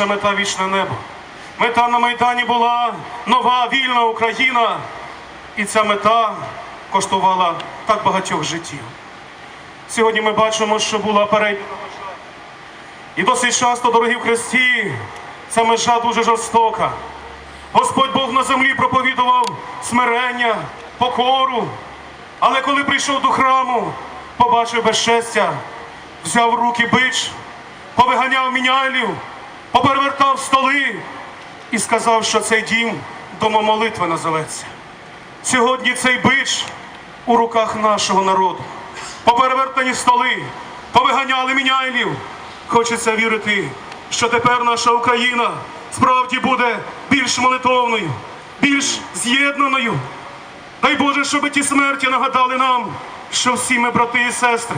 Наша мета вічне небо. Мета на Майдані була нова вільна Україна. І ця мета коштувала так багатьох життів. Сьогодні ми бачимо, що була перейдена межа. І досить часто, дорогі в Христі, ця межа дуже жорстока. Господь Бог на землі проповідував смирення, покору. Але коли прийшов до храму, побачив безчестя, взяв в руки бич, повиганяв мінялів, поперевертав столи і сказав, що цей дім домом молитви назоветься. Сьогодні цей бич у руках нашого народу. Поперевертані столи, повиганяли міняйлів. Хочеться вірити, що тепер наша Україна справді буде більш молитовною, більш з'єднаною. Дай Боже, щоб ті смерті нагадали нам, що всі ми брати і сестри.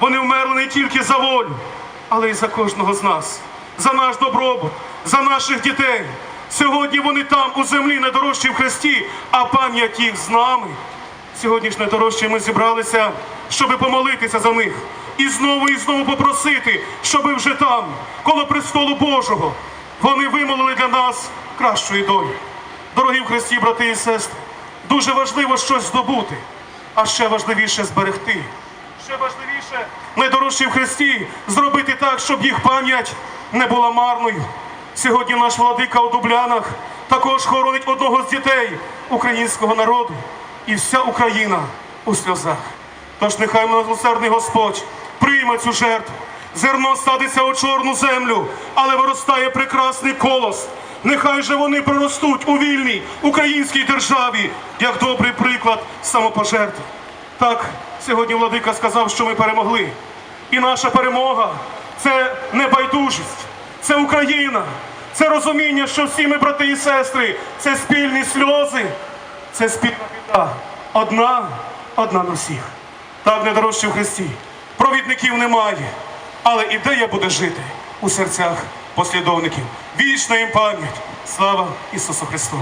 Вони вмерли не тільки за волю, але й за кожного з нас, за наш добробут, за наших дітей. Сьогодні вони там, у землі, найдорожчі в Христі, а пам'ять їх з нами. Сьогодні ж найдорожчі ми зібралися, щоби помолитися за них. І знову і знову попросити, щоби вже там, коло престолу Божого, вони вимолили для нас кращої долі. Дорогі в Христі, брати і сестри, дуже важливо щось здобути, а ще важливіше зберегти. Ще важливіше, найдорожчі в Христі, зробити так, щоб їх пам'ять не була марною. Сьогодні наш владика у Дублянах також хоронить одного з дітей українського народу. І вся Україна у сльозах. Тож нехай милосердний Господь прийме цю жертву. Зерно садиться у чорну землю, але виростає прекрасний колос. Нехай же вони проростуть у вільній українській державі, як добрий приклад самопожертви. Так, сьогодні владика сказав, що ми перемогли. І наша перемога це не байдужість, це Україна, це розуміння, що всі ми брати і сестри, це спільні сльози, це спільна біда. Одна, одна на всіх. Так, недорожчі в Христі. Провідників немає, але ідея буде жити у серцях послідовників. Вічна їм пам'ять. Слава Ісусу Христу!